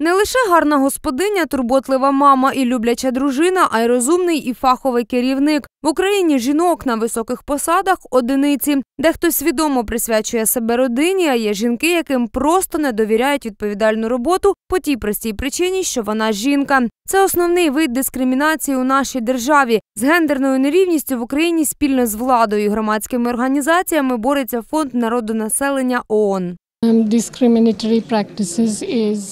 Не лише гарна господиня, турботлива мама і любляча дружина, а й розумний і фаховий керівник. В Україні жінок на високих посадах одиниці. Дехто свідомо присвячує себе родині, а є жінки, яким просто не довіряють відповідальну роботу по тій простій причині, що вона жінка. Це основний вид дискримінації у нашій державі. З гендерною нерівністю в Україні спільно з владою і громадськими організаціями бореться фонд народонаселення ООН. Um,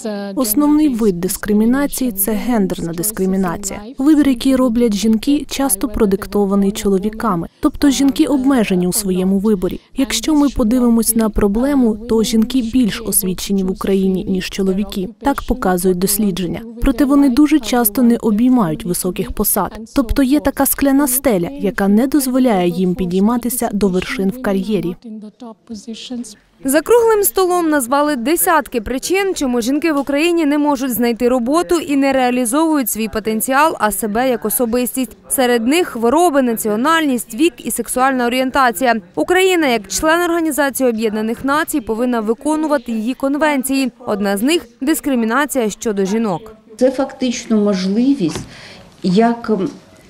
uh, Основний вид дискримінації це гендерна дискримінація. Вибір, який роблять жінки, часто продиктований чоловіками, тобто жінки обмежені у своєму виборі. Якщо ми подивимось на проблему, то жінки більш освічені в Україні ніж чоловіки. Так показують дослідження. Проте вони дуже часто не обіймають високих посад. Тобто є така скляна стеля, яка не дозволяє їм підійматися до вершин в кар'єрі. За круглим столом назвали десятки причин, чому жінки в Україні не можуть знайти роботу і не реалізовують свій потенціал, а себе як особистість. Серед них хвороби, національність, вік і сексуальна орієнтація. Україна, як член Організації Об'єднаних Націй, повинна виконувати її конвенції. Одна з них дискримінація щодо жінок. Це фактично можливість як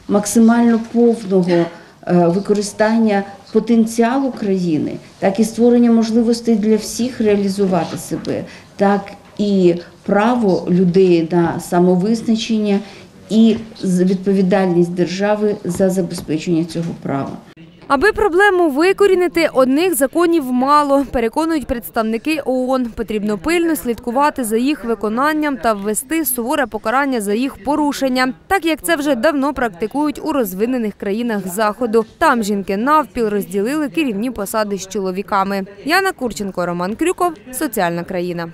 максимально повного використання потенціалу країни, так і створення можливостей для всіх реалізувати себе, так і право людей на самовизначення і відповідальність держави за забезпечення цього права. Аби проблему викорінити, одних законів мало, переконують представники ООН. Потрібно пильно слідкувати за їх виконанням та ввести суворе покарання за їх порушення, так як це вже давно практикують у розвинених країнах заходу. Там жінки навпіл розділили керівні посади з чоловіками. Яна Курченко, Роман Крюков, соціальна країна.